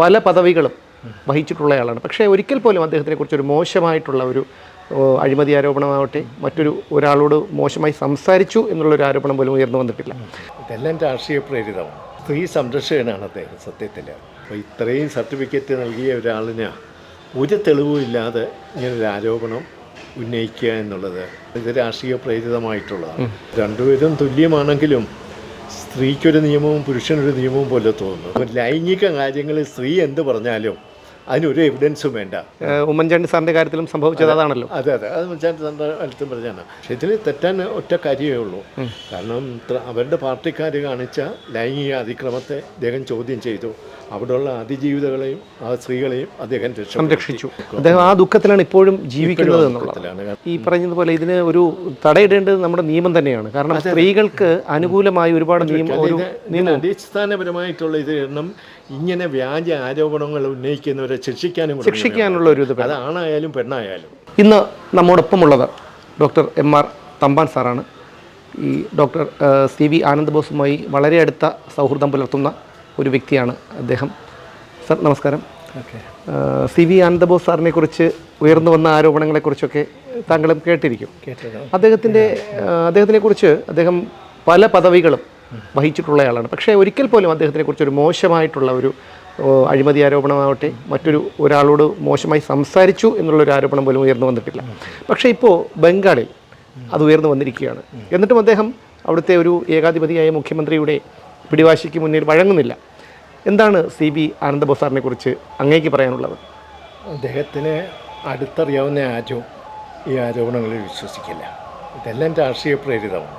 പല പദവികളും വഹിച്ചിട്ടുള്ള ആളാണ് പക്ഷേ ഒരിക്കൽ പോലും അദ്ദേഹത്തിനെ കുറിച്ചൊരു മോശമായിട്ടുള്ള ഒരു അഴിമതി ആരോപണമാവട്ടെ മറ്റൊരു ഒരാളോട് മോശമായി സംസാരിച്ചു എന്നുള്ളൊരു ആരോപണം പോലും ഉയർന്നു വന്നിട്ടില്ല. ഇതെല്ലാം രാഷ്ട്രീയ പ്രേരിതമാണ്. സ്ത്രീ സംരക്ഷകനാണ് അദ്ദേഹം സത്യത്തിൽ. അപ്പോൾ ഇത്രയും സർട്ടിഫിക്കറ്റ് നൽകിയ ഒരാളിന് ഒരു തെളിവുമില്ലാതെ ഇങ്ങനൊരു ആരോപണം ഉന്നയിക്കുക എന്നുള്ളത് ഇത് രാഷ്ട്രീയ പ്രേരിതമായിട്ടുള്ളതാണ്. രണ്ടുപേരും തുല്യമാണെങ്കിലും സ്ത്രീക്കൊരു നിയമവും പുരുഷനൊരു നിയമവും പോലെ തോന്നുന്നു. ലൈംഗിക കാര്യങ്ങളിൽ സ്ത്രീ എന്ത് പറഞ്ഞാലും അതിനൊരു എവിഡൻസും വേണ്ട. ഉമ്മൻചാണ്ടി സാറിന്റെ കാര്യത്തിലും സംഭവിച്ചത് അതാണല്ലോ. അതെ അതെ. അത് ഉമ്മൻചാണ്ടി സാറിന്റെ കാര്യത്തിലും പറഞ്ഞാണ് പക്ഷേ ഇതിൽ തെറ്റാൻ ഒറ്റ കാര്യമേ ഉള്ളൂ. കാരണം അവരുടെ പാർട്ടിക്കാർ കാണിച്ച ലൈംഗിക അതിക്രമത്തെ അദ്ദേഹം ചോദ്യം ചെയ്തു. അവിടെയുള്ള അതിജീവിതകളെയും ആ സ്ത്രീകളെയും അദ്ദേഹം. സംരക്ഷിച്ചു. അദ്ദേഹം ആ ദുഃഖത്തിലാണ് ഇപ്പോഴും ജീവിക്കുന്നത് ഈ പറഞ്ഞതുപോലെ ഇതിന് ഒരു തടയിടേണ്ടത് നമ്മുടെ നിയമം തന്നെയാണ്. കാരണം സ്ത്രീകൾക്ക് അനുകൂലമായി ഒരുപാട് നിയമം ഒരു അടിസ്ഥാനപരമായിട്ടുള്ള ഇത് കാരണം ഇങ്ങനെ വ്യാജ ആരോപണങ്ങൾ ഉന്നയിക്കുന്നവരെ ശിക്ഷിക്കാനും ശിക്ഷിക്കാനുള്ള ഒരു ഇത് അത് ആണായാലും പെണ്ണായാലും. ഇന്ന് നമ്മോടൊപ്പമുള്ളത് ഡോക്ടർ എം ആർ തമ്പാൻ സാറാണ്. ഈ ഡോക്ടർ സി വി ആനന്ദ് ബോസുമായി വളരെ അടുത്ത സൗഹൃദം പുലർത്തുന്ന ഒരു വ്യക്തിയാണ് അദ്ദേഹം. സർ നമസ്കാരം. സി വി ആനന്ദ ബോസ് സാറിനെ കുറിച്ച് ഉയർന്നു വന്ന ആരോപണങ്ങളെക്കുറിച്ചൊക്കെ താങ്കളും കേട്ടിരിക്കും. അദ്ദേഹത്തിന്റെ അദ്ദേഹത്തിനെ കുറിച്ച് അദ്ദേഹം പല പദവികളും വഹിച്ചിട്ടുള്ളയാളാണ്. പക്ഷേ ഒരിക്കൽ പോലും അദ്ദേഹത്തിനെ കുറിച്ച് ഒരു മോശമായിട്ടുള്ള ഒരു അഴിമതി ആരോപണമാവട്ടെ മറ്റൊരു ഒരാളോട് മോശമായി സംസാരിച്ചു എന്നുള്ളൊരു ആരോപണം പോലും ഉയർന്നു വന്നിട്ടില്ല. പക്ഷേ ഇപ്പോൾ ബംഗാളിൽ അത് ഉയർന്നു വന്നിരിക്കുകയാണ്. എന്നിട്ടും അദ്ദേഹം അവിടുത്തെ ഒരു ഏകാധിപതിയായ മുഖ്യമന്ത്രിയുടെ പിടിവാശിക്ക് മുന്നിൽ വഴങ്ങുന്നില്ല. എന്താണ് സി ബി ആനന്ദബോസാറിനെ കുറിച്ച് അങ്ങേക്ക് പറയാനുള്ളത്? അദ്ദേഹത്തിന് അടുത്തറിയാവുന്ന ആരും ഈ ആരോപണങ്ങളിൽ വിശ്വസിക്കില്ല. ഇതെല്ലാം രാഷ്ട്രീയ പ്രേരിതമാണ്.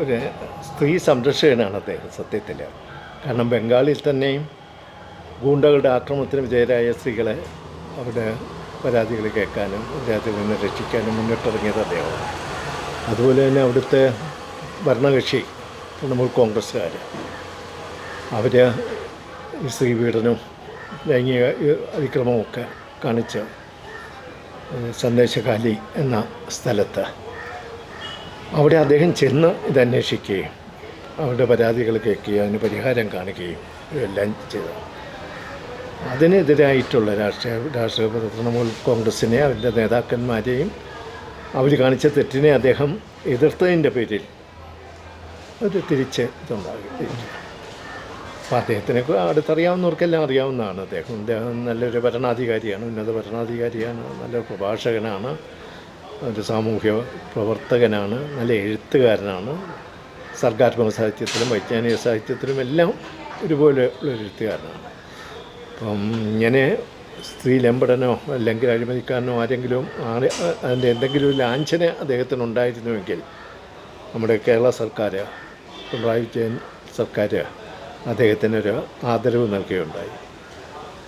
ഒരു സ്ത്രീ സംരക്ഷകനാണ് അദ്ദേഹം സത്യത്തിൽ കാരണം ബംഗാളിൽ തന്നെയും ഗൂണ്ടകളുടെ ആക്രമണത്തിന് വിജയരായ സ്ത്രീകളെ അവിടെ പരാതികൾ കേൾക്കാനും രാജ്യത്തിൽ നിന്ന് രക്ഷിക്കാനും മുന്നിട്ടിറങ്ങിയത് അദ്ദേഹമാണ്. അതുപോലെ തന്നെ അവിടുത്തെ ഭരണകക്ഷി തൃണമൂൽ കോൺഗ്രസ്സുകാർ അവർ ഈ സ്ത്രീ പീഡനവും ലൈംഗിക അതിക്രമമൊക്കെ കാണിച്ച സന്ദേശകാലി എന്ന സ്ഥലത്ത് അവിടെ അദ്ദേഹം ചെന്ന് ഇത് അന്വേഷിക്കുകയും അവരുടെ പരാതികൾ കേൾക്കുകയും അതിന് പരിഹാരം കാണുകയും എല്ലാം ചെയ്തു. അതിനെതിരായിട്ടുള്ള രാഷ്ട്രീയ രാഷ്ട്രീയ തൃണമൂൽ കോൺഗ്രസിനെ അവരുടെ നേതാക്കന്മാരെയും അവർ കാണിച്ച തെറ്റിനെ അദ്ദേഹം എതിർത്തതിന്റെ പേരിൽ ഒരു തിരിച്ച് ഇതുണ്ടാകും അപ്പോൾ അദ്ദേഹത്തിനെ അടുത്തറിയാവുന്നവർക്കെല്ലാം അറിയാവുന്നതാണ്. അദ്ദേഹം അദ്ദേഹം നല്ലൊരു ഭരണാധികാരിയാണ് ഉന്നത ഭരണാധികാരിയാണ് നല്ല പ്രഭാഷകനാണ്. ഒരു സാമൂഹ്യ പ്രവർത്തകനാണ് നല്ല എഴുത്തുകാരനാണ്. സർഗാത്മക സാഹിത്യത്തിലും വൈജ്ഞാനിക സാഹിത്യത്തിലും എല്ലാം ഒരുപോലെ ഉള്ള എഴുത്തുകാരനാണ്. അപ്പം ഇങ്ങനെ സ്ത്രീ ലംബടനോ അല്ലെങ്കിൽ അഴിമതിക്കാരനോ ആരെങ്കിലും ആരെ അതിന്റെ എന്തെങ്കിലും ഒരു ലാഞ്ചന അദ്ദേഹത്തിന് ഉണ്ടായിരുന്നുവെങ്കിൽ നമ്മുടെ കേരള സർക്കാർ പിണറായി വിജയൻ സർക്കാർ അദ്ദേഹത്തിനൊരു ആദരവ് നൽകുകയുണ്ടായി.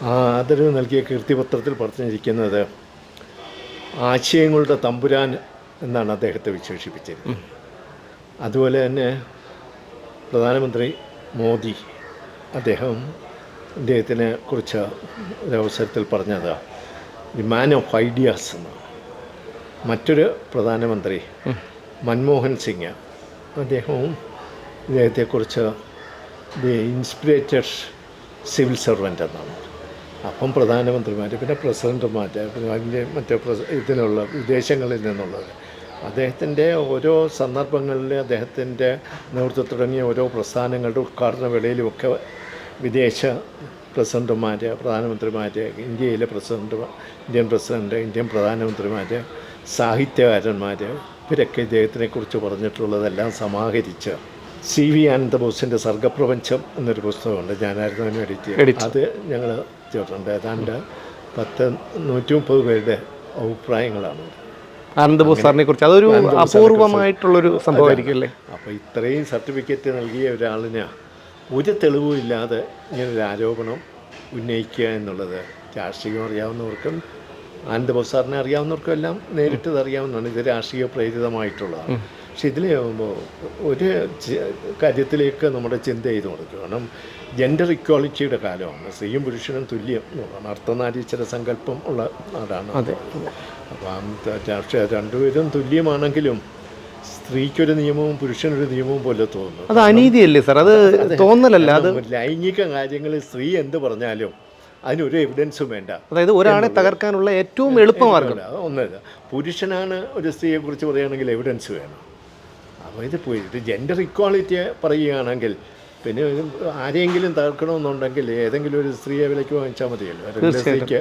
ആ ആദരവ് നൽകിയ കീർത്തിപത്രത്തിൽ പറഞ്ഞിരിക്കുന്നത് ആശയങ്ങളുടെ തമ്പുരാൻ എന്നാണ് അദ്ദേഹത്തെ വിശേഷിപ്പിച്ചത്. അതുപോലെ തന്നെ പ്രധാനമന്ത്രി മോദി അദ്ദേഹം അദ്ദേഹത്തിനെ കുറിച്ച് ഒരവസരത്തിൽ പറഞ്ഞത് ദി മാൻ ഓഫ് ഐഡിയാസ് എന്നാണ് മറ്റൊരു പ്രധാനമന്ത്രി മൻമോഹൻ സിംഗ് അദ്ദേഹവും ഇദ്ദേഹത്തെക്കുറിച്ച് ദി ഇൻസ്പിരേറ്റഡ് സിവിൽ സർവന്റ് എന്നാണ്. അപ്പം പ്രധാനമന്ത്രിമാർ പിന്നെ പ്രസിഡന്റുമാർ പിന്നെ അതിന്റെ മറ്റേ പ്രസ ഇതിനുള്ള വിദേശങ്ങളിൽ നിന്നുള്ളത് അദ്ദേഹത്തിന്റെ ഓരോ സന്ദർഭങ്ങളിൽ അദ്ദേഹത്തിന്റെ നേതൃത്വത്തിൽ തുടങ്ങിയ ഓരോ പ്രസ്ഥാനങ്ങളുടെ ഉദ്ഘാടന വേളയിലുമൊക്കെ വിദേശ പ്രസിഡന്റുമാർ പ്രധാനമന്ത്രിമാർ ഇന്ത്യയിലെ പ്രസിഡന്റ് ഇന്ത്യൻ പ്രസിഡന്റ് ഇന്ത്യൻ പ്രധാനമന്ത്രിമാർ സാഹിത്യകാരന്മാർ ഇവരൊക്കെ ഇദ്ദേഹത്തിനെക്കുറിച്ച് പറഞ്ഞിട്ടുള്ളതെല്ലാം സമാഹരിച്ച് സി വി ആനന്ദബോസിന്റെ സർഗപ്രപഞ്ചം എന്നൊരു പുസ്തകമുണ്ട്. ഞാനായിരുന്നു അതിന് എഡിറ്റ് അത് ഞങ്ങൾ ചേർത്തിട്ടുണ്ട് ഏതാണ്ട് പത്ത് നൂറ്റി മുപ്പത് പേരുടെ അഭിപ്രായങ്ങളാണ് ആനന്ദബോസ് സാറിനെ കുറിച്ച് അതൊരു അപൂർവമായിട്ടുള്ളൊരു സംഭവമായിരിക്കും അല്ലേ? അപ്പോൾ ഇത്രയും സർട്ടിഫിക്കറ്റ് നൽകിയ ഒരാളിന് ഒരു തെളിവും ഇല്ലാതെ ഇങ്ങനൊരു ആരോപണം ഉന്നയിക്കുക എന്നുള്ളത് രാഷ്ട്രീയം അറിയാവുന്നവർക്കും ആനന്ദ ബോസ് സാറിനെ അറിയാവുന്നവർക്കും എല്ലാം നേരിട്ട് ഇത് അറിയാവുന്നതാണ്. ഇത് രാഷ്ട്രീയ പ്രേരിതമായിട്ടുള്ളതാണ്. പക്ഷെ ഇതിൽ ഒരു കാര്യത്തിലേക്ക് നമ്മുടെ ചിന്ത ചെയ്ത് കൊടുക്കും കാരണം ജെൻഡർ ഇക്വാളിറ്റിയുടെ കാലമാണ്. സ്ത്രീയും പുരുഷനും തുല്യം എന്നുള്ളതാണ് അർത്ഥനാരീശ്വര സങ്കല്പം ഉള്ള നാടാണ്. അതെ. അപ്പം രാഷ്ട്രീയ രണ്ടുപേരും തുല്യമാണെങ്കിലും സ്ത്രീക്കൊരു നിയമവും പുരുഷനൊരു നിയമവും പോലെ തോന്നുന്നു. അത് അനീതിയല്ലേ സാർ? അത് തോന്നലല്ല. അത് ലൈംഗിക കാര്യങ്ങളിൽ സ്ത്രീ എന്ത് പറഞ്ഞാലും അതിനൊരു എവിഡൻസും വേണ്ട. അതായത് ഒരാളെ തകർക്കാനുള്ള ഏറ്റവും എളുപ്പമാർഗം ഒന്നല്ല പുരുഷനാണ് ഒരു സ്ത്രീയെ കുറിച്ച് പറയുകയാണെങ്കിൽ എവിഡൻസ് വേണം. അപ്പോൾ ഇത് പോയി. ഇത് ജെൻഡർ ഇക്വാളിറ്റി പറയുകയാണെങ്കിൽ പിന്നെ ആരെങ്കിലും ആരെയെങ്കിലും തകർക്കണമെന്നുണ്ടെങ്കിൽ ഏതെങ്കിലും ഒരു സ്ത്രീയെ വിലയ്ക്ക് വാങ്ങിച്ചാൽ മതിയല്ലോ. സ്ത്രീക്ക്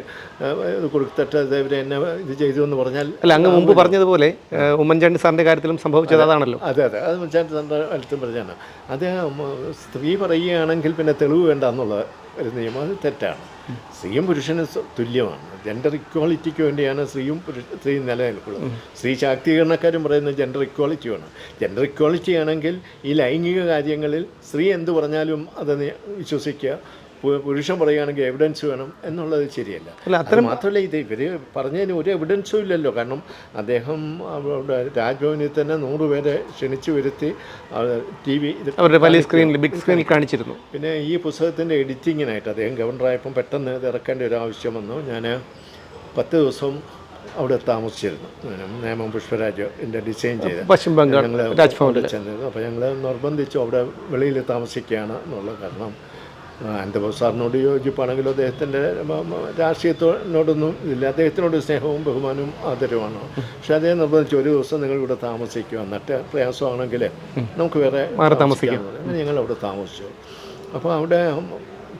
ഇത് കൊടുത്തിട്ട് ഇത് എന്നെ ഇത് ചെയ്തു എന്ന് പറഞ്ഞാൽ അല്ല അങ്ങ് മുമ്പ് പറഞ്ഞതുപോലെ ഉമ്മൻചാണ്ടി സാറിന്റെ കാര്യത്തിലും സംഭവിച്ചത് അതാണല്ലോ. അതെ അതെ. അത് ഉമ്മൻചാണ്ടി സാറിന്റെ കാര്യത്തിലും പറഞ്ഞാണ് അത് സ്ത്രീ പറയുകയാണെങ്കിൽ പിന്നെ തെളിവ് വേണ്ട എന്നുള്ള ഒരു നിയമം അത് തെറ്റാണ്. സ്ത്രീയും പുരുഷനും തുല്യമാണ്. ജെൻഡർ ഇക്വാളിറ്റിക്ക് വേണ്ടിയാണ് സ്ത്രീയും പുരുഷ സ്ത്രീയും നിലനിൽക്കുന്നത്. സ്ത്രീ ശാക്തീകരണക്കാരും പറയുന്നത് ജെൻഡർ ഇക്വാളിറ്റിയാണ് ജെൻഡർ ഇക്വാളിറ്റി ആണെങ്കിൽ ഈ ലൈംഗിക കാര്യങ്ങളിൽ സ്ത്രീ എന്ത് പറഞ്ഞാലും അത് വിശ്വസിക്കുക. പുരുഷൻ പറയുകയാണെങ്കിൽ എവിഡൻസ് വേണം എന്നുള്ളത് ശരിയല്ല. അല്ല അത്ര മാത്രമല്ല ഇത് ഇവർ പറഞ്ഞതിന് ഒരു എവിഡൻസും ഇല്ലല്ലോ. കാരണം അദ്ദേഹം അവിടെ രാജ്ഭവനിൽ തന്നെ നൂറുപേരെ ക്ഷണിച്ചു വരുത്തി ടി വി അവരുടെ വലിയ സ്ക്രീനിൽ ബിഗ് സ്ക്രീനിൽ കാണിച്ചിരുന്നു. പിന്നെ ഈ പുസ്തകത്തിന്റെ എഡിറ്റിങ്ങിനായിട്ട് അദ്ദേഹം ഗവർണറായപ്പം പെട്ടെന്ന് ഇത് ഇറക്കേണ്ട ഒരു ആവശ്യം വന്നു. ഞാൻ പത്ത് ദിവസം അവിടെ താമസിച്ചിരുന്നു. നേമം പുഷ്പരാജ് എന്റെ ഡിസൈൻ ചെയ്ത്. പശ്ചിമ ബംഗാൾ രാജ്ഭവനിൽ അപ്പോൾ ഞങ്ങൾ നിർബന്ധിച്ചു അവിടെ വെളിയിൽ താമസിക്കുകയാണ് എന്നുള്ള കാരണം അന്തബോസ് സാറിനോട് യോജിപ്പാണെങ്കിലും അദ്ദേഹത്തിന്റെ രാഷ്ട്രീയത്തിനോടൊന്നും ഇല്ല. അദ്ദേഹത്തിനോട് സ്നേഹവും ബഹുമാനവും ആദരവുമാണ്. പക്ഷേ അദ്ദേഹം നിർബന്ധിച്ചു ഒരു ദിവസം നിങ്ങൾ ഇവിടെ താമസിക്കുക. എന്നിട്ട് പ്രയാസമാണെങ്കിൽ നമുക്ക് വേറെ താമസിക്കാം. ഞങ്ങൾ അവിടെ താമസിച്ചു. അപ്പോൾ അവിടെ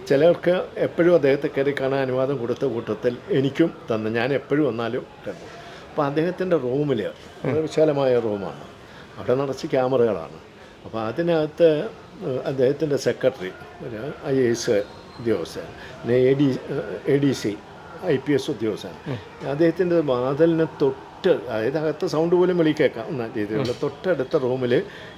ചിലർക്ക് എപ്പോഴും അദ്ദേഹത്തെ കയറി കാണാൻ അനുവാദം കൊടുത്ത കൂട്ടത്തിൽ എനിക്കും തന്നു. ഞാൻ എപ്പോഴും വന്നാലും കണ്ടു അപ്പോൾ അദ്ദേഹത്തിന്റെ റൂമിൽ വിശാലമായ റൂമാണ്. അവിടെ നിറച്ച് ക്യാമറകളാണ്. അപ്പോൾ അതിനകത്ത് അദ്ദേഹത്തിന്റെ സെക്രട്ടറി ഒരു ഐ എ എസ് ഉദ്യോഗസ്ഥൻ പിന്നെ A D A D C I P S ഉദ്യോഗസ്ഥൻ. അദ്ദേഹത്തിന്റെ വാതിലിന് തൊട്ട് അതായത് അകത്ത് സൗണ്ട് പോലും വെളി കേൾക്കാം എന്ന രീതിയിലുള്ള തൊട്ടടുത്ത റൂമിൽ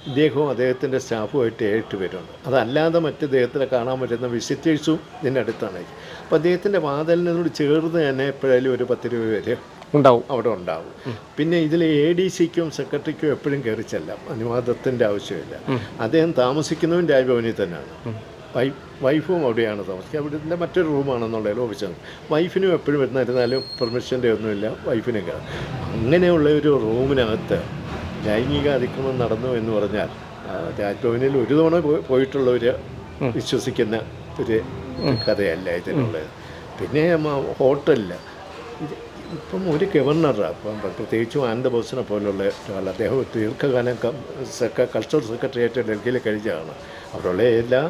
ഇദ്ദേഹവും അദ്ദേഹത്തിന്റെ സ്റ്റാഫുമായിട്ട് ഏറ്റു പേരുണ്ട്. അതല്ലാതെ മറ്റ് അദ്ദേഹത്തിനെ കാണാൻ പറ്റുന്ന വിസിറ്റേഴ്സും ഇതിന്റെ അടുത്താണ്. അപ്പോൾ അദ്ദേഹത്തിന്റെ വാതിലിനോട് ചേർന്ന് തന്നെ എപ്പോഴായാലും ഒരു പത്ത് രൂപ പേര് ഉണ്ടാവും. അവിടെ ഉണ്ടാവും. പിന്നെ ഇതിൽ എ ഡി സിക്കും സെക്രട്ടറിക്കും എപ്പോഴും കയറി ചെല്ലാം. അനുവാദത്തിന്റെ ആവശ്യമില്ല. അദ്ദേഹം താമസിക്കുന്നതും രാജ്ഭവനിൽ തന്നെയാണ്. വൈഫ് വൈഫും അവിടെയാണ് താമസിക്കുക. അവിടുത്തെ മറ്റൊരു റൂമാണെന്നുള്ളതിൽ ഓഫീസാണ് വൈഫിനും എപ്പോഴും വരുന്നിരുന്നാലും പെർമിഷന്റെ ഒന്നുമില്ല. വൈഫിനും കയറാം അങ്ങനെയുള്ള ഒരു റൂമിനകത്ത് ലൈംഗിക അതിക്രമം നടന്നു എന്ന് പറഞ്ഞാൽ രാജ്ഭവനിൽ ഒരു തവണ പോയി- പോയിട്ടുള്ളവർ വിശ്വസിക്കുന്ന ഒരു കഥയല്ല ഇതിനുള്ളത്. പിന്നെ ഹോട്ടലിൽ ഇപ്പം ഒരു ഗവർണറാണ് ഇപ്പം പ്രത്യേകിച്ചും ആനന്ദ ബോസിനെ പോലുള്ള ഒരാൾ. അദ്ദേഹം ദീർഘകാലം കൾച്ചറൽ സെക്രട്ടറിയായിട്ട് ഡൽഹിയിൽ കഴിച്ചതാണ്. അവിടെയുള്ള എല്ലാ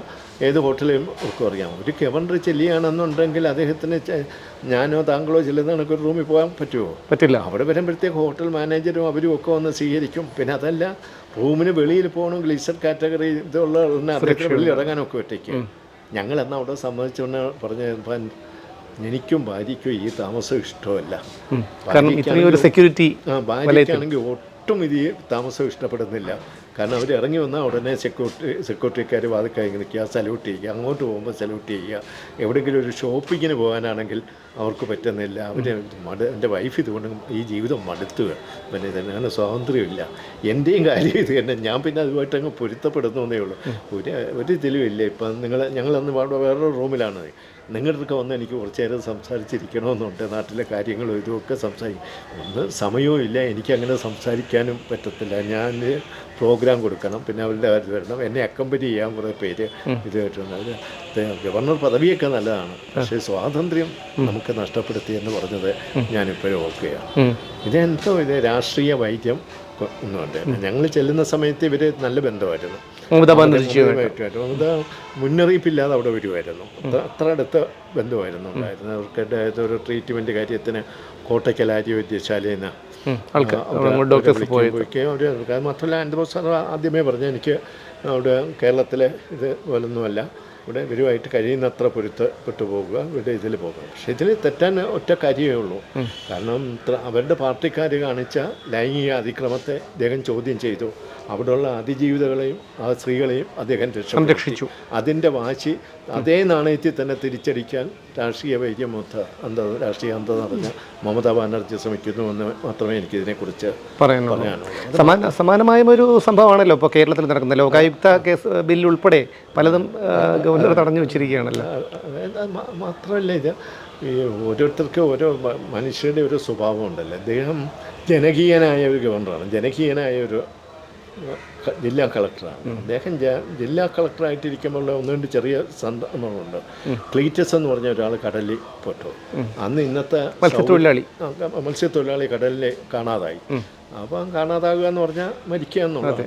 ഏത് ഹോട്ടലും ഒക്കെ അറിയാം. ഒരു ഗവർണർ ചെല്ലുകയാണെന്നുണ്ടെങ്കിൽ അദ്ദേഹത്തിന് ഞാനോ താങ്കളോ ചെല്ലുന്ന കണക്ക് ഒരു റൂമിൽ പോകാൻ പറ്റുമോ? പറ്റില്ല. അവിടെ വരുമ്പോഴത്തേക്ക് ഹോട്ടൽ മാനേജരും അവരും ഒക്കെ വന്ന് സ്വീകരിക്കും. പിന്നെ അതല്ല റൂമിന് വെളിയിൽ പോകണമെങ്കിൽ ഗ്ലീസർ കാറ്റഗറി ഇതുള്ള അദ്ദേഹത്തിന് വെളിയിൽ ഇറങ്ങാനൊക്കെ ഒറ്റയ്ക്ക്. ഞങ്ങൾ എന്നാൽ അവിടെ സമ്മതിച്ചുകൊണ്ട് പറഞ്ഞ എനിക്കും ഭാര്യയ്ക്കും ഈ താമസം ഇഷ്ടമല്ല. കാരണം ഇത്രയും ഒരു സെക്യൂരിറ്റി ഭാര്യയ്ക്കാണെങ്കിൽ ഒട്ടും ഇത് താമസം ഇഷ്ടപ്പെടുന്നില്ല. കാരണം അവർ ഇറങ്ങി വന്നാൽ ഉടനെ സെക്യൂരിറ്റി സെക്യൂരിറ്റിക്കാർ വാതിക്കായി നിൽക്കുക സല്യൂട്ട് ചെയ്യുക അങ്ങോട്ട് പോകുമ്പോൾ സല്യൂട്ട് ചെയ്യുക. എവിടെയെങ്കിലും ഒരു ഷോപ്പിങ്ങിന് പോകാനാണെങ്കിൽ അവർക്ക് പറ്റുന്നില്ല. അവർ മട എന്റെ വൈഫ് ഇതുകൊണ്ട് ഈ ജീവിതം മടുത്തുക. പിന്നെ ഇതിനാണ് സ്വാതന്ത്ര്യമില്ല. എന്റെയും കാര്യം ഇത് തന്നെ. ഞാൻ പിന്നെ അതുമായിട്ട് അങ്ങ് പൊരുത്തപ്പെടുന്നു എന്നേ ഉള്ളൂ. ഒരു ഒരു ഇതിലും ഇല്ല. ഇപ്പം നിങ്ങൾ ഞങ്ങളന്ന് വേറൊരു റൂമിലാണ് നിങ്ങളുടെയൊക്കെ വന്ന് എനിക്ക് കുറച്ച് നേരം സംസാരിച്ചിരിക്കണമെന്നുണ്ട്. നാട്ടിലെ കാര്യങ്ങളും ഇതുമൊക്കെ സംസാരിക്കും. ഒന്ന് സമയവും ഇല്ല. എനിക്കങ്ങനെ സംസാരിക്കാനും പറ്റത്തില്ല. ഞാൻ പ്രോഗ്രാം കൊടുക്കണം. പിന്നെ അവരുടെ കാര്യം വരണം. എന്നെ അക്കമ്പനി ചെയ്യാൻ കുറേ പേര് ഇത് കേട്ടിട്ടുണ്ട് ഗവർണർ പദവിയൊക്കെ നല്ലതാണ്. പക്ഷേ സ്വാതന്ത്ര്യം നമുക്ക് നഷ്ടപ്പെടുത്തി എന്ന് പറഞ്ഞത് ഞാനിപ്പോഴും ഓക്കെയാണ് ഇതെന്തോ ഇത് രാഷ്ട്രീയ വൈദ്യം ഒന്നുമുണ്ട് ഞങ്ങൾ ചെല്ലുന്ന സമയത്ത് ഇവർ നല്ല ബന്ധമായിരുന്നു. മമതാ ബാനർജി മമത മുന്നറിയിപ്പില്ലാതെ അവിടെ വരുമായിരുന്നു അത്ര അടുത്ത ബന്ധമായിരുന്നു ഉണ്ടായിരുന്നത്. അവർക്ക് ഒരു ട്രീറ്റ്മെന്റ് കാര്യത്തിന് കോട്ടയ്ക്കൽ ആര്യവൈദ്യശാലയിൽ നിന്ന് അവർ മാത്രമല്ല സാർ ആദ്യമേ പറഞ്ഞു എനിക്ക് അവിടെ കേരളത്തിലെ ഇത് പോലൊന്നുമല്ല. ഇവിടെ ഇവരുമായിട്ട് കഴിയുന്നത്ര പൊരുത്തപ്പെട്ടു പോകുക ഇവിടെ ഇതിൽ പോകുക. പക്ഷേ ഇതിൽ തെറ്റാൻ ഒറ്റ കാര്യമേ ഉള്ളൂ. കാരണം അവരുടെ പാർട്ടിക്കാർ കാണിച്ച ലൈംഗിക അതിക്രമത്തെ അദ്ദേഹം ചോദ്യം ചെയ്തു. അവിടെയുള്ള അതിജീവിതകളെയും ആ സ്ത്രീകളെയും അദ്ദേഹം രക്ഷിച്ചു സംരക്ഷിച്ചു. അതിന്റെ വാശി അതേ നാണയത്തിൽ തന്നെ തിരിച്ചടിക്കാൻ രാഷ്ട്രീയ വൈദ്യമൊത്ത അന്ത രാഷ്ട്രീയ അന്ത നടന്ന മമതാ ബാനർജി ശ്രമിക്കുന്നു എന്ന് മാത്രമേ എനിക്ക് ഇതിനെക്കുറിച്ച് പറയാനുള്ളൂ. സമാന സമാനമായ ഒരു സംഭവമാണല്ലോ ഇപ്പോൾ കേരളത്തിൽ നടക്കുന്ന ലോകായുക്ത കേസ് ബില്ല് ഉൾപ്പെടെ പലതും ഗവർണർ തടഞ്ഞു വെച്ചിരിക്കുകയാണല്ലോ. മാത്രമല്ല ഇത് ഈ ഓരോരുത്തർക്ക് ഓരോ മനുഷ്യരുടെ ഒരു സ്വഭാവം ഉണ്ടല്ലോ അദ്ദേഹം ജനകീയനായ ഒരു ഗവർണറാണ്. ജനകീയനായ ഒരു ജില്ലാ കളക്ടറാണ്. അദ്ദേഹം ജില്ലാ കളക്ടറായിട്ടിരിക്കുമ്പോൾ ഒന്ന് രണ്ട് ചെറിയ സന്ദർഭങ്ങളുണ്ട്. ക്ലീറ്റസ് എന്ന് പറഞ്ഞ ഒരാൾ കടലിൽ പെട്ടു. അന്ന് ഇന്നത്തെ മത്സ്യത്തൊഴിലാളി. മത്സ്യത്തൊഴിലാളി കടലിൽ കാണാതായി. അപ്പം കാണാതാകുക എന്ന് പറഞ്ഞാൽ മരിക്കുക എന്നുള്ളത്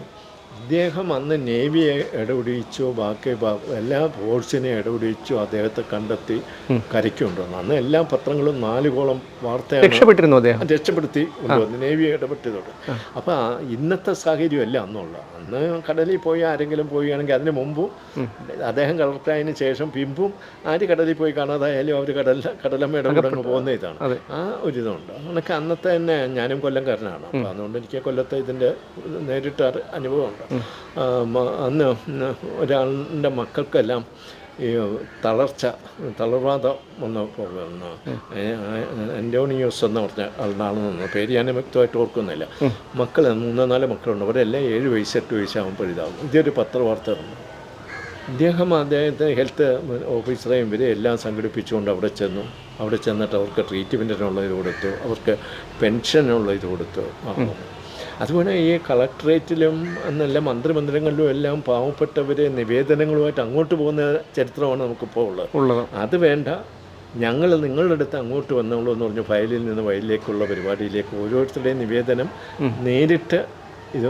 അദ്ദേഹം അന്ന് നേവിയെ ഇടപിടിച്ചു ബാക്കി എല്ലാ ഫോഴ്സിനെ ഇടപിടിച്ചു അദ്ദേഹത്തെ കണ്ടെത്തി കരയ്ക്ക് കൊണ്ടുവന്നു അന്ന് എല്ലാ പത്രങ്ങളും നാലുകോളം വാർത്ത രക്ഷപ്പെട്ടിരുന്നു അദ്ദേഹം? രക്ഷപ്പെടുത്തി കൊണ്ടുവന്നു നേവി ഇടപെട്ടതോട് അപ്പോൾ ഇന്നത്തെ സാഹചര്യം അല്ല അന്നുള്ള അന്ന് കടലിൽ പോയി ആരെങ്കിലും പോവുകയാണെങ്കിൽ അതിന് മുമ്പും അദ്ദേഹം കളക്ടറായതിനു ശേഷം പിമ്പും ആര് കടലിൽ പോയി കാണാതായാലും അവർ കടൽ കടലമ്മയുടെ കൂടെ അങ്ങ് പോകുന്ന ഇതാണ്. ആ ഒരു ഇതുണ്ട് അതൊക്കെ അന്നത്തെ തന്നെ ഞാനും കൊല്ലംകാരനാണ്. അപ്പോൾ അതുകൊണ്ട് എനിക്ക് കൊല്ലത്തെ ഇതിന്റെ നേരിട്ട് അനുഭവം അനുഭവമുണ്ട്. അന്ന് ഒരാളുടെ മക്കൾക്കെല്ലാം ഈ തളർച്ച തളർവാദം വന്ന എന്റെ അന്റോണിയോസ് എന്ന് പറഞ്ഞ ആളാണെന്ന് പേര് ഞാൻ വ്യക്തമായിട്ട് ഓർക്കുന്നില്ല. മക്കൾ മൂന്നോ നാല് മക്കളുണ്ട്. അവരെല്ലാം ഏഴ് വയസ്സ് എട്ട് വയസ്സാകുമ്പോൾ ഇതാകും. ഇതൊരു പത്രവാർത്ത ഉണ്ട് ഇദ്ദേഹം അദ്ദേഹത്തെ ഹെൽത്ത് ഓഫീസറെയും ഇവരെ എല്ലാം സംഘടിപ്പിച്ചുകൊണ്ട് അവിടെ ചെന്നു. അവിടെ ചെന്നിട്ട് അവർക്ക് ട്രീറ്റ്മെന്റിനുള്ള ഇത് കൊടുത്തു. അവർക്ക് പെൻഷനുള്ള ഇത് കൊടുത്തു. അതുപോലെ ഈ കളക്ട്രേറ്റിലും എന്നല്ല മന്ത്രിമന്ദിരങ്ങളിലും എല്ലാം പാവപ്പെട്ടവരെ നിവേദനങ്ങളുമായിട്ട് അങ്ങോട്ട് പോകുന്ന ചരിത്രമാണ് നമുക്കിപ്പോൾ ഉള്ളത്. ഉള്ളത്. അത് വേണ്ട. ഞങ്ങൾ നിങ്ങളുടെ അടുത്ത് അങ്ങോട്ട് വന്നോളൂ എന്ന് പറഞ്ഞു ഫയലിൽ നിന്ന് വയലിലേക്കുള്ള പരിപാടിയിലേക്ക് ഓരോരുത്തരുടെയും നിവേദനം നേരിട്ട് ഇത്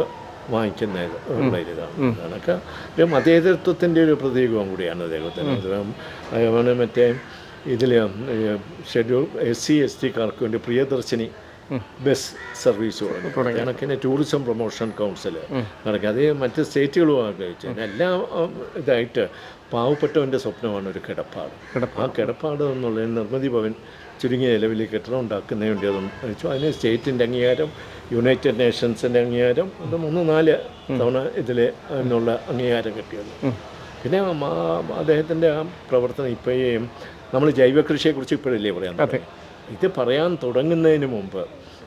വാങ്ങിക്കുന്ന ഉള്ള ഇതാണ്. അതൊക്കെ ഒരു മതേതരത്വത്തിന്റെ ഒരു പ്രതീകവും കൂടിയാണ് അദ്ദേഹത്തിന്. മറ്റേ ഇതിൽ ഷെഡ്യൂൾ എസ് സി എസ് ടിക്കാർക്ക് വേണ്ടി പ്രിയദർശിനി ബസ് സർവീസ് തുടങ്ങി. കണക്കിന് ടൂറിസം പ്രൊമോഷൻ കൗൺസിൽ കണക്ക്. അതേ മറ്റ് സ്റ്റേറ്റുകളും ആഗ്രഹിച്ചു എല്ലാ ഇതായിട്ട് പാവപ്പെട്ടവന്റെ സ്വപ്നമാണ് ഒരു കിടപ്പാട്. ആ കിടപ്പാട് എന്നുള്ളത് നിർമ്മിതി ഭവൻ ചുരുങ്ങിയ നിലവിൽ കെട്ടിടം ഉണ്ടാക്കുന്നതിന് വേണ്ടി അത് വെച്ചു. അതിന് സ്റ്റേറ്റിന്റെ അംഗീകാരം യുണൈറ്റഡ് നേഷൻസിന്റെ അംഗീകാരം അത് മൂന്ന് നാല് തവണ ഇതിൽ അതിനുള്ള അംഗീകാരം കിട്ടിയത്. പിന്നെ അദ്ദേഹത്തിന്റെ ആ പ്രവർത്തനം ഇപ്പോഴേയും നമ്മൾ ജൈവ കൃഷിയെക്കുറിച്ച് ഇപ്പോഴല്ലേ പറയാൻ തുടങ്ങി. ഇത് പറയാൻ തുടങ്ങുന്നതിന് മുമ്പ്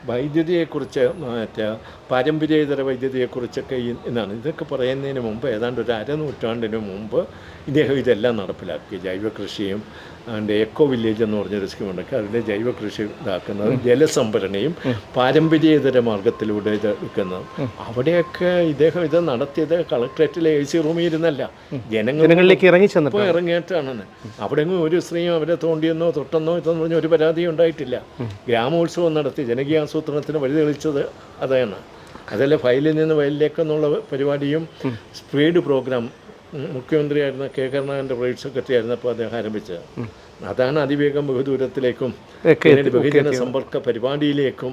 വൈദ്യുതിയെക്കുറിച്ച് മറ്റേ പാരമ്പര്യേതര വൈദ്യുതിയെക്കുറിച്ചൊക്കെ ഇതാണ് ഇതൊക്കെ പറയുന്നതിന് മുമ്പ് ഏതാണ്ട് ഒരു അരനൂറ്റാണ്ടിന് മുമ്പ് ഇദ്ദേഹം ഇതെല്ലാം നടപ്പിലാക്കി. ജൈവ കൃഷിയും അതിന്റെ എക്കോ വില്ലേജ് എന്ന് പറഞ്ഞൊരു സ്കീമുണ്ടൊക്കെ അതിന്റെ ജൈവ കൃഷി ഇതാക്കുന്നത് ജലസംഭരണിയും പാരമ്പര്യേതര മാർഗത്തിലൂടെ ഇത് എടുക്കുന്നത് അവിടെയൊക്കെ ഇദ്ദേഹം ഇത് നടത്തിയത് കളക്ട്രേറ്റിലെ എ സി റൂമിൽ ഇരുന്നല്ല. ജനങ്ങൾ ജനങ്ങളിലേക്ക് ഇറങ്ങി ചെന്നപ്പോൾ ഇറങ്ങിയിട്ടാണെന്ന്. അവിടെ എങ്ങും ഒരു സ്ത്രീയും അവരെ തോണ്ടിയെന്നോ തൊട്ടെന്നോ ഇതെന്ന് പറഞ്ഞ ഒരു പരാതിയും ഉണ്ടായിട്ടില്ല. ഗ്രാമോത്സവം നടത്തി ജനകീയ ആസൂത്രണത്തിന് വഴി തെളിച്ചത് അതാണ്. അതല്ല ഫയലിൽ നിന്ന് ഫയലിലേക്ക് എന്നുള്ള പരിപാടിയും സ്പീഡ് പ്രോഗ്രാം മുഖ്യമന്ത്രിയായിരുന്ന കെ കരുണാകരന്റെ പ്രൈവറ്റ് സെക്രട്ടറി ആയിരുന്നപ്പോൾ അദ്ദേഹം ആരംഭിച്ചത്. അതാണ് അതിവേഗം ബഹുദൂരത്തിലേക്കും ബഹുജന സമ്പർക്ക പരിപാടിയിലേക്കും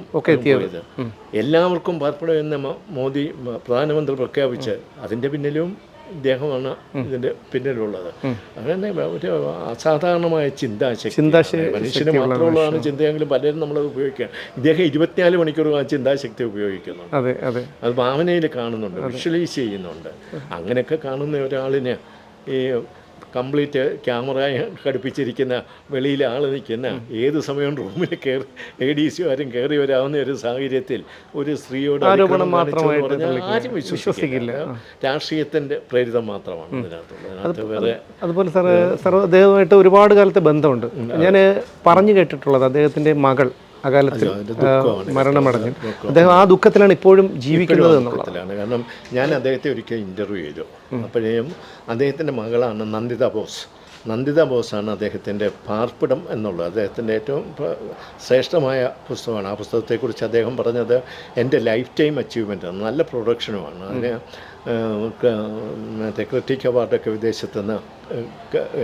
എല്ലാവർക്കും പാർപ്പിടം എന്ന മോദി പ്രധാനമന്ത്രി പ്രഖ്യാപിച്ച് അതിന്റെ പിന്നിലും ഇദ്ദേഹമാണ് ഇതിന്റെ പിന്നിലുള്ളത്. അങ്ങനെ ഒരു അസാധാരണമായ ചിന്താശക്തി. ചിന്താശക്തി മനുഷ്യന് മാത്രമുള്ളതാണ് ചിന്തയെങ്കിലും പലരും നമ്മളത് ഉപയോഗിക്കുക. ഇദ്ദേഹം ഇരുപത്തിനാല് മണിക്കൂർ ആ ചിന്താശക്തി ഉപയോഗിക്കുന്നു അതെ അതെ. അത് ഭാവനയിൽ കാണുന്നുണ്ട് വിഷ്വലൈസ് ചെയ്യുന്നുണ്ട്. അങ്ങനെയൊക്കെ കാണുന്ന ഒരാളിന് ഈ കംപ്ലീറ്റ് ക്യാമറ ഘടിപ്പിച്ചിരിക്കുന്ന വെളിയിൽ ആൾ നിൽക്കുന്ന ഏത് സമയവും റൂമിൽ കയറി എ ഡി സി ആരും കയറി വരാവുന്ന ഒരു സാഹചര്യത്തിൽ ഒരു സ്ത്രീയോട് ആരും വിശ്വസിക്കില്ല. രാഷ്ട്രീയത്തിന്റെ പ്രേരിതം മാത്രമാണ് ഇതിനകത്തുള്ളത് അതിനകത്ത് വേറെ അതുപോലെ സാർ സാർ അദ്ദേഹവുമായിട്ട് ഒരുപാട് കാലത്തെ ബന്ധമുണ്ട്. ഞാൻ പറഞ്ഞു കേട്ടിട്ടുള്ളത് അദ്ദേഹത്തിന്റെ മകൾ അകാലത്തിൽ മരണമടഞ്ഞു. അദ്ദേഹം ആ ദുഃഖത്തിലാണ് ഇപ്പോഴും ജീവിക്കുന്നത് എന്നുള്ളതാണ് കാരണം ഞാൻ അദ്ദേഹത്തെ ഒരിക്കൽ ഇന്റർവ്യൂ ചെയ്തു. അപ്പോഴേയും അദ്ദേഹത്തിന്റെ മകളാണ് നന്ദിത ബോസ്. നന്ദിത ബോസാണ് അദ്ദേഹത്തിന്റെ പാർപ്പിടം എന്നുള്ളത്. അദ്ദേഹത്തിന്റെ ഏറ്റവും ശ്രേഷ്ഠമായ പുസ്തകമാണ്. ആ പുസ്തകത്തെക്കുറിച്ച് അദ്ദേഹം പറഞ്ഞത് എന്റെ ലൈഫ് ടൈം അച്ചീവ്മെന്റാണ് നല്ല പ്രൊഡക്ഷനുമാണ്. അതിന് മറ്റേ ക്രിറ്റിക് അവാർഡൊക്കെ വിദേശത്ത് നിന്ന്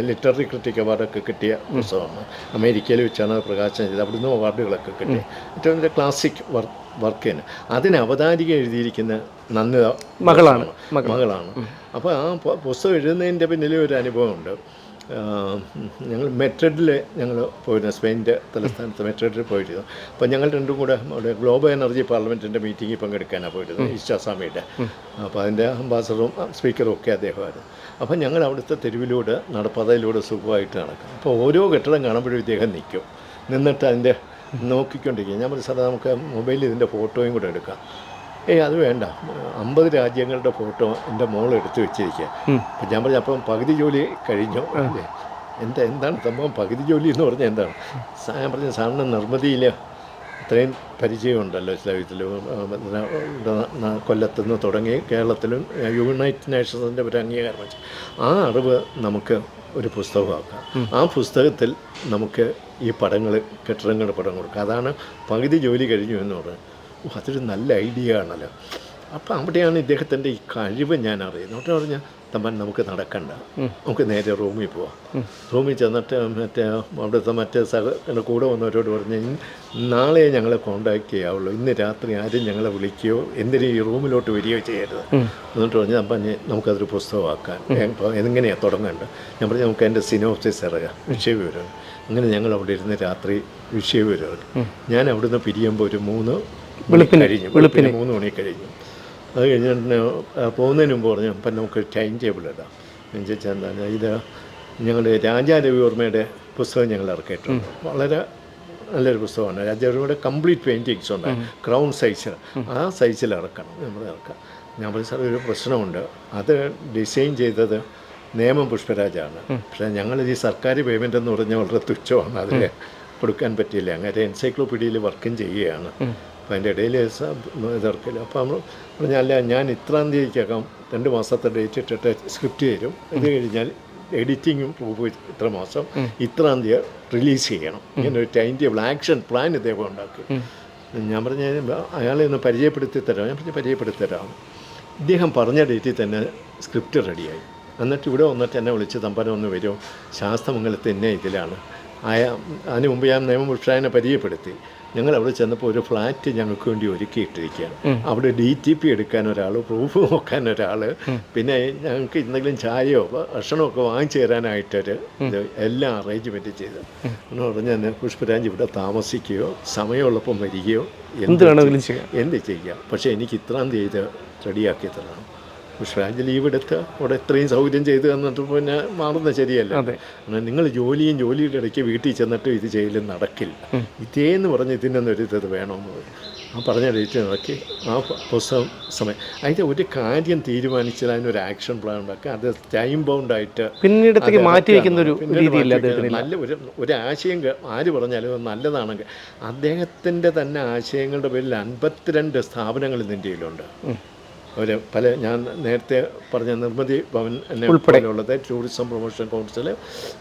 ലിറ്റററി ക്രിറ്റിക് അവാർഡൊക്കെ കിട്ടിയ പുസ്തകമാണ്. അമേരിക്കയിൽ വെച്ചാണ് അത് പ്രകാശനം ചെയ്തത്. അവിടുന്ന് അവാർഡുകളൊക്കെ കിട്ടി. ഏറ്റവും വലിയ ക്ലാസിക് വർക്ക് വർക്കിന്. അതിന് അവതാരിക എഴുതിയിരിക്കുന്ന നന്ദിത മകളാണ്. മകളാണ്. അപ്പോൾ ആ പുസ്തകം എഴുതുന്നതിന്റെ പിന്നിൽ ഒരു അനുഭവമുണ്ട്. ഞങ്ങൾ മെട്രിഡിൽ ഞങ്ങൾ പോയിരുന്നു സ്പെയിന്റെ തലസ്ഥാനത്ത് മെട്രിഡിൽ പോയിരുന്നു. അപ്പോൾ ഞങ്ങൾ രണ്ടും കൂടെ അവിടെ ഗ്ലോബൽ എനർജി പാർലമെന്റിന്റെ മീറ്റിങ്ങിൽ പങ്കെടുക്കാനാണ് പോയിരുന്നത് ഇഷ്ടാസ്വാമിയുടെ അപ്പോൾ അതിന്റെ അംബാസഡറും സ്പീക്കറും ഒക്കെ അദ്ദേഹമായിരുന്നു. അപ്പോൾ ഞങ്ങൾ അവിടുത്തെ തെരുവിലൂടെ നടപ്പാതയിലൂടെ സുഖമായിട്ട് നടക്കും. അപ്പോൾ ഓരോ കെട്ടിടം കാണുമ്പോഴും ഇദ്ദേഹം നിൽക്കും. നിന്നിട്ട് അതിന്റെ നോക്കിക്കൊണ്ടിരിക്കുക ഞാൻ പറഞ്ഞു സാറേ നമുക്ക് മൊബൈലിൽ ഇതിന്റെ ഫോട്ടോയും കൂടെ എടുക്കാം. ഏയ് അത് വേണ്ട. അമ്പത് രാജ്യങ്ങളുടെ ഫോട്ടോ എന്റെ മോൾ എടുത്തു വെച്ചിരിക്കുക അപ്പം ഞാൻ പറഞ്ഞു അപ്പം പകുതി ജോലി കഴിഞ്ഞു? അല്ലേ? എന്താ എന്താണ് സംഭവം? പകുതി ജോലി എന്ന് പറഞ്ഞാൽ എന്താണ്? ഞാൻ പറഞ്ഞ സാറിന് നിർമ്മിതിയിൽ ഇത്രയും പരിചയമുണ്ടല്ലോ ഇസ്ലാമത്തിൽ കൊല്ലത്തുനിന്ന് തുടങ്ങി കേരളത്തിലും യുണൈറ്റഡ് നേഷൻസിന്റെ ഒരു അംഗീകാരം വെച്ചു. ആ അറിവ് നമുക്ക് ഒരു പുസ്തകമാക്കാം. ആ പുസ്തകത്തിൽ നമുക്ക് ഈ പടങ്ങൾ കെട്ടിടങ്ങളുടെ പടം കൊടുക്കാം. അതാണ് പകുതി ജോലി കഴിഞ്ഞു എന്ന് പറയുന്നത്. ഓ അതൊരു നല്ല ഐഡിയ ആണല്ലോ. അപ്പം അവിടെയാണ് ഇദ്ദേഹത്തിന്റെ ഈ കഴിവ് ഞാൻ അറിയുന്നത്. എന്നിട്ട് പറഞ്ഞാൽ തമ്മൻ നമുക്ക് നടക്കണ്ട. നമുക്ക് നേരെ റൂമിൽ പോവാം. റൂമിൽ ചെന്നിട്ട് മറ്റേ അവിടുത്തെ മറ്റേ സഹ കൂടെ വന്നവരോട് പറഞ്ഞ് "ഇന്ന് നാളെ ഞങ്ങളെ കോണ്ടാക്ട് ചെയ്യാവുള്ളൂ. ഇന്ന് രാത്രി ആരും ഞങ്ങളെ വിളിക്കുകയോ എന്തിനും ഈ റൂമിലോട്ട് വരികയോ ചെയ്യരുത്. എന്നിട്ട് പറഞ്ഞ് അപ്പം നമുക്കതൊരു പുസ്തകമാക്കാൻ. അപ്പോൾ എങ്ങനെയാണ് തുടങ്ങേണ്ടത്? ഞാൻ പറഞ്ഞു നമുക്ക് എന്റെ സിനോപ്സിസ് ഇറങ്ങാം വിഷയവിവരം അങ്ങനെ ഞങ്ങൾ അവിടെ ഇരുന്ന് രാത്രി വിഷയവിവരം ഞാൻ അവിടുന്ന് പിരിയുമ്പോൾ ഒരു മൂന്ന് മണി കഴിഞ്ഞു വെളുപ്പിന്. മൂന്ന് മണി കഴിഞ്ഞു. അത് കഴിഞ്ഞിട്ട് പോകുന്നതിന് മുമ്പ് പറഞ്ഞു അപ്പം നമുക്ക് ടൈം ടേബിൾ ഇടാം. എന്ന് വെച്ചാൽ എന്താണ് ഇത് ഞങ്ങൾ രാജാ രവിവർമ്മയുടെ പുസ്തകം ഞങ്ങൾ ഇറക്കിയിട്ടുണ്ട്. വളരെ നല്ലൊരു പുസ്തകമാണ്. രാജാരവിയുടെ കംപ്ലീറ്റ് പെയിന്റിങ്സ് ഉണ്ട്. ക്രൗൺ സൈസ് ആ സൈസിൽ ഇറക്കണം. നമ്മൾ ഇറക്കാം. ഞാൻ പറഞ്ഞു സാർ ഒരു പ്രശ്നമുണ്ട്. അത് ഡിസൈൻ ചെയ്തത് നേമം പുഷ്പരാജാണ്. പക്ഷേ ഞങ്ങൾ ഈ സർക്കാർ പേയ്മെന്റ് എന്ന് പറഞ്ഞാൽ വളരെ തുച്ഛമാണ്. അതിൽ കൊടുക്കാൻ പറ്റിയില്ല. അങ്ങനെ എൻസൈക്ലോപീഡിയയിൽ വർക്കും ചെയ്യുകയാണ്. അപ്പോൾ അതിന്റെ ഇടയിൽ ഇതർക്കില്ല. അപ്പോൾ നമ്മൾ പറഞ്ഞല്ല ഞാൻ ഇത്രാം തീയതിക്കകം രണ്ട് മാസത്തെ ഡേറ്റ് ഇട്ടിട്ട് സ്ക്രിപ്റ്റ് തരും. ഇത് കഴിഞ്ഞാൽ എഡിറ്റിങ്ങും പ്രൂഫ് ഇത്ര മാസം ഇത്രാം തീയതി റിലീസ് ചെയ്യണം. ഇങ്ങനെ ഒരു ടൈം ടേബിൾ ആക്ഷൻ പ്ലാൻ ഇദ്ദേഹം ഉണ്ടാക്കി ഞാൻ പറഞ്ഞ അയാളെ ഒന്ന് പരിചയപ്പെടുത്തി തരാം. ഞാൻ പറഞ്ഞ് പരിചയപ്പെടുത്തി തരാം. ഇദ്ദേഹം പറഞ്ഞ ഡേറ്റിൽ തന്നെ സ്ക്രിപ്റ്റ് റെഡിയായി. എന്നിട്ട് ഇവിടെ വന്നിട്ട് എന്നെ വിളിച്ച് തമ്പനം ഒന്ന് വരുമോ ശാസ്തമംഗലത്ത് എന്നെ ഇതിലാണ്. ആയ അതിന് മുമ്പ് ഞാൻ നിയമപുരുഷനെ പരിചയപ്പെടുത്തി. ഞങ്ങൾ അവിടെ ചെന്നപ്പോൾ ഒരു ഫ്ലാറ്റ് ഞങ്ങൾക്ക് വേണ്ടി ഒരുക്കിയിട്ടിരിക്കുകയാണ് അവിടെ ഡി ടി പി എടുക്കാൻ ഒരാൾ പ്രൂഫ് നോക്കാൻ ഒരാൾ പിന്നെ ഞങ്ങൾക്ക് എന്തെങ്കിലും ചായയോ ഭക്ഷണമോ ഒക്കെ വാങ്ങിച്ചു തരാനായിട്ടൊരു ഇത് എല്ലാം അറേഞ്ച്മെന്റ് ചെയ്ത്. എന്ന് പറഞ്ഞാൽ പുഷ്പരാജ് ഇവിടെ താമസിക്കുകയോ സമയമുള്ളപ്പം വരികയോ എന്ത് വേണമെങ്കിലും ചെയ്യാം. എന്ത് ചെയ്യാം? പക്ഷേ എനിക്ക് ഇത്രാം തീയതി റെഡിയാക്കി തരണം. പുഷ്പരാജ് ലീവ് എടുത്ത് അവിടെ ഇത്രയും സൗകര്യം ചെയ്ത് തന്നിട്ട് പിന്നെ മാറുന്ന ശരിയല്ല. എന്നാൽ നിങ്ങൾ ജോലിയും ജോലിയുടെ ഇടയ്ക്ക് വീട്ടിൽ ചെന്നിട്ട് ഇത് ചെയ്യലും നടക്കില്ല. ഇതേന്ന് പറഞ്ഞ് ഇതിനൊന്നും ഒരു ഇത് വേണമെന്ന് പറഞ്ഞു ആ പറഞ്ഞ ഡേറ്റ് നടക്കി ആ പുസ്തകം സമയം. അതിന്റെ ഒരു കാര്യം തീരുമാനിച്ചാൽ അതിനൊരു ആക്ഷൻ പ്ലാൻ ഉണ്ടാക്കുക. അത് ടൈം ബൗണ്ടായിട്ട് പിന്നീടത്തേക്ക് മാറ്റി വയ്ക്കുന്ന ഒരു പിന്നീട് നല്ല ഒരു ഒരു ആശയം ആര് പറഞ്ഞാലും അത് നല്ലതാണെങ്കിൽ അദ്ദേഹത്തിന്റെ തന്നെ ആശയങ്ങളുടെ പേരിൽ അൻപത്തിരണ്ട് സ്ഥാപനങ്ങൾ ഇന്ത്യയിലുണ്ട് കയ്യിലുണ്ട്. ഒരു പല ഞാൻ നേരത്തെ പറഞ്ഞ നിർമ്മിതി ഭവൻ എന്നെ പോലെയുള്ളത് ടൂറിസം പ്രൊമോഷൻ കൗൺസിൽ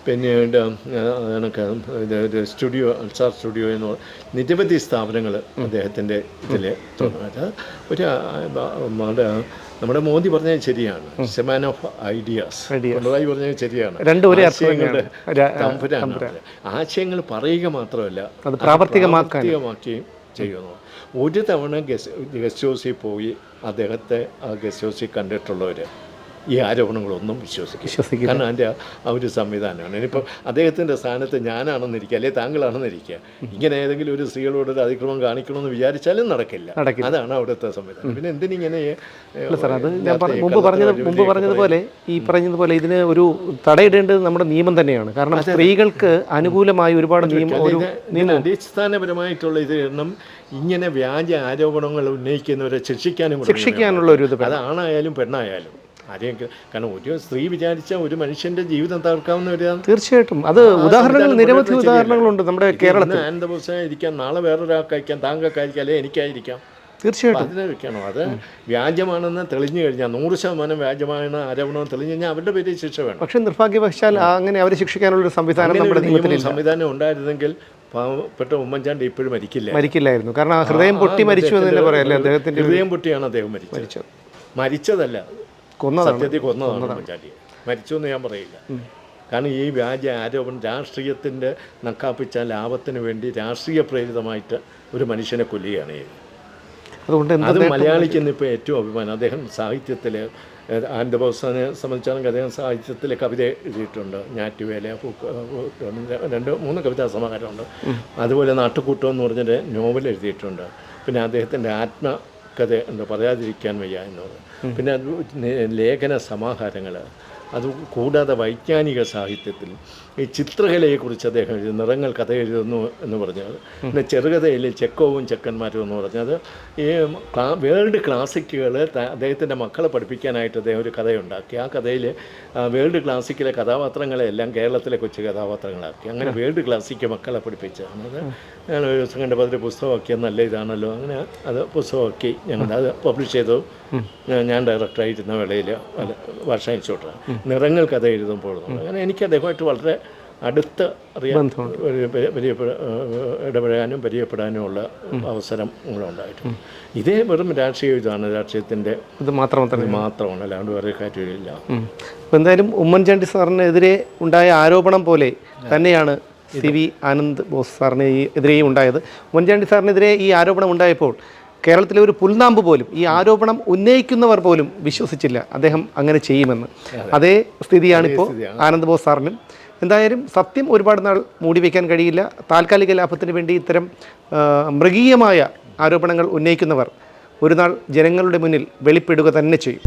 പിന്നീട് എനിക്ക് ഇത് സ്റ്റുഡിയോ അൽസാർ സ്റ്റുഡിയോ എന്ന് പറഞ്ഞ നിരവധി സ്ഥാപനങ്ങൾ അദ്ദേഹത്തിന്റെ ഇതിൽ തുടങ്ങുന്നത്. ഒരു നമ്മുടെ മോദി പറഞ്ഞത് ശരിയാണ്. സെമാൻ ഓഫ് ഐഡിയാസ്. പിണറായി പറഞ്ഞത് ശരിയാണ്. ആശയങ്ങളുടെ. ആശയങ്ങൾ പറയുക മാത്രമല്ല അത്. പ്രാവർത്തികമാക്കുകയും ചെയ്യുന്നു. ഒരു തവണ ഗസ്റ്റ് ഗസ്റ്റ് ഹൗസിൽ പോയി അദ്ദേഹത്തെ ആ ഗസ്റ്റ് ഹൗസിൽ കണ്ടിട്ടുള്ളവർ ഈ ആരോപണങ്ങളൊന്നും വിശ്വസിക്കും വിശ്വസിക്കും കാരണം അതിന്റെ ആ ഒരു സംവിധാനമാണ്. ഇനിയിപ്പോൾ അദ്ദേഹത്തിന്റെ സ്ഥാനത്ത് ഞാനാണെന്നിരിക്കുക അല്ലെങ്കിൽ താങ്കളാണെന്നിരിക്കുക ഇങ്ങനെ ഏതെങ്കിലും ഒരു സ്ത്രീകളോട് ഒരു അതിക്രമം കാണിക്കണമെന്ന് വിചാരിച്ചാലും നടക്കില്ല. അതാണ് അവിടുത്തെ സംവിധാനം. പിന്നെ എന്തിനിങ്ങനെ സാർ അത് ഞാൻ മുമ്പ് പറഞ്ഞത് മുമ്പ് പറഞ്ഞതുപോലെ ഈ പറഞ്ഞതുപോലെ ഇതിന് ഒരു തടയിടേണ്ടത് നമ്മുടെ നിയമം തന്നെയാണ്. കാരണം സ്ത്രീകൾക്ക് അനുകൂലമായി ഒരുപാട് നിയമം ഒരു അടിസ്ഥാനപരമായിട്ടുള്ള ഇത് എണ്ണം ഇങ്ങനെ വ്യാജ ആരോപണങ്ങൾ ഉന്നയിക്കുന്നവരെ ശിക്ഷിക്കാനും ശിക്ഷിക്കാനുള്ള ഒരു ഇത് അതാണായാലും പെണ്ണായാലും. ആരെയൊക്കെ കാരണം ഒരു സ്ത്രീ വിചാരിച്ച ഒരു മനുഷ്യന്റെ ജീവിതം തകർക്കാവുന്ന ഒരു തീർച്ചയായിട്ടും. അത് ഉദാഹരണങ്ങൾ നിരവധി ഉദാഹരണങ്ങളുണ്ട് നമ്മുടെ കേരളത്തിൽ. ആനന്ദ പുസ്തകം ഇരിക്കാം. നാളെ വേറൊരാൾക്കായിരിക്കാം. താങ്കൾക്കായിരിക്കാം. അല്ലെ എനിക്കായിരിക്കാം. തീർച്ചയായിട്ടും. അതിനെ വെക്കണം? അത് വ്യാജമാണെന്ന് തെളിഞ്ഞു കഴിഞ്ഞാൽ നൂറ് ശതമാനം വ്യാജമാണ് ആരോപണം തെളിഞ്ഞു കഴിഞ്ഞാൽ അവരുടെ പേരിൽ ശിക്ഷ വേണം. പക്ഷെ നിർഭാഗ്യവശാൽ അങ്ങനെ അവരെ ശിക്ഷിക്കാനുള്ള ഒരു സംവിധാനം നമ്മുടെ നിയമത്തിൽ സംവിധാനം ഉണ്ടായിരുന്നെങ്കിൽ പാവപ്പെട്ട ഉമ്മൻചാണ്ടി ഇപ്പോഴും മരിക്കില്ല. മരിക്കില്ലായിരുന്നു. കാരണം ഹൃദയം പൊട്ടി മരിച്ചു എന്ന് തന്നെ പറയാല്ലേ? അദ്ദേഹത്തിന്റെ ഹൃദയം പൊട്ടിയാണ് അദ്ദേഹം മരിച്ചത്. മരിച്ചത്. മരിച്ചതല്ല. സത്യത്തിൽ കൊന്നതാണ് ഉമ്മൻചാണ്ടിയെ മരിച്ചു എന്ന് ഞാൻ പറയില്ല. കാരണം ഈ വ്യാജ ആരോപണം രാഷ്ട്രീയത്തിന്റെ നക്കാപ്പിച്ച ലാഭത്തിന് വേണ്ടി രാഷ്ട്രീയ പ്രേരിതമായിട്ട് ഒരു മനുഷ്യനെ കൊല്ലുകയാണ് ചെയ്തത്. അതുകൊണ്ട് അത് മലയാളിക്ക് ഇന്നിപ്പോൾ ഏറ്റവും അഭിമാനം. അദ്ദേഹം സാഹിത്യത്തിൽ ആനന്ദ ബോസാനെ സംബന്ധിച്ചാണെങ്കിൽ അദ്ദേഹം സാഹിത്യത്തിൽ കവിത എഴുതിയിട്ടുണ്ട്. ഞാറ്റുവേല രണ്ട് മൂന്ന് കവിതാ സമാഹാരമുണ്ട്. അതുപോലെ നാട്ടുകൂട്ടം എന്ന് പറഞ്ഞിട്ട് നോവൽ എഴുതിയിട്ടുണ്ട്. പിന്നെ അദ്ദേഹത്തിന്റെ ആത്മകഥ എന്താ പറയാതിരിക്കാൻ വയ്യ എന്നുള്ളത് പിന്നെ ലേഖന സമാഹാരങ്ങൾ അത് കൂടാതെ വൈജ്ഞാനിക സാഹിത്യത്തിൽ ഈ ചിത്രകലയെക്കുറിച്ച് അദ്ദേഹം എഴുതി നിറങ്ങൾ കഥ എഴുതുന്നു എന്ന് പറഞ്ഞത് പിന്നെ ചെറുകഥയിൽ ചെക്കോവും ചെക്കന്മാരും എന്ന് പറഞ്ഞത് ഈ വേൾഡ് ക്ലാസിക്കുകൾ അദ്ദേഹത്തിന്റെ മക്കളെ പഠിപ്പിക്കാനായിട്ട് അദ്ദേഹം ഒരു കഥയുണ്ടാക്കി. ആ കഥയിൽ വേൾഡ് ക്ലാസിക്കിലെ കഥാപാത്രങ്ങളെല്ലാം കേരളത്തിലെ കൊച്ചു കഥാപാത്രങ്ങളാക്കി. അങ്ങനെ വേൾഡ് ക്ലാസിക്ക് മക്കളെ പഠിപ്പിച്ചതാണ് അത് ഞാൻ ഒരു ദിവസം കണ്ടപ്പോൾ അതിൽ പുസ്തകമാക്കിയത് നല്ല ഇതാണല്ലോ. അങ്ങനെ അത് പുസ്തകമാക്കി ഞങ്ങൾ അത് പബ്ലിഷ് ചെയ്തു. ഞാൻ- ഡയറക്ടറായിരുന്ന വേളയിൽ വർഷ ഇൻസ്റ്റിറ്റ്യൂട്ടാണ് നിറങ്ങൾ കഥ എഴുതുമ്പോൾ അങ്ങനെ എനിക്ക് അദ്ദേഹമായിട്ട് വളരെ അടുത്ത അറിയാൻ ഏഹ് ഇടപെടാനും പരിചയപ്പെടാനുമുള്ള അവസരം ഉണ്ടായിട്ടുണ്ട്. ഇതേ വെറും രാഷ്ട്രീയ ഇതാണ്. രാഷ്ട്രീയത്തിന്റെ ഇത് മാത്രം മാത്രമാണ്. അല്ലാണ്ട് വേറെ കാര്യമില്ല. അപ്പോൾ എന്തായാലും ഉമ്മൻചാണ്ടി സാറിനെതിരെ ഉണ്ടായ ആരോപണം പോലെ തന്നെയാണ് സി വി ആനന്ദ് ബോസ് സാറിന് ഈ എതിരെയും ഉണ്ടായത്. ഉമ്മൻചാണ്ടി സാറിനെതിരെ ഈ ആരോപണം ഉണ്ടായപ്പോൾ കേരളത്തിലെ ഒരു പുൽനാമ്പ് പോലും ഈ ആരോപണം ഉന്നയിക്കുന്നവർ പോലും വിശ്വസിച്ചില്ല. അദ്ദേഹം അങ്ങനെ ചെയ്യുമെന്ന്. അതേ സ്ഥിതിയാണിപ്പോൾ ആനന്ദ് ബോസ് സാറിനും. എന്തായാലും സത്യം ഒരുപാട് നാൾ മൂടി വയ്ക്കാൻ കഴിയില്ല. താൽക്കാലിക ലാഭത്തിന് വേണ്ടി ഇത്തരം മൃഗീയമായ ആരോപണങ്ങൾ ഉന്നയിക്കുന്നവർ ഒരു നാൾ ജനങ്ങളുടെ മുന്നിൽ വെളിപ്പെടുക തന്നെ ചെയ്യും.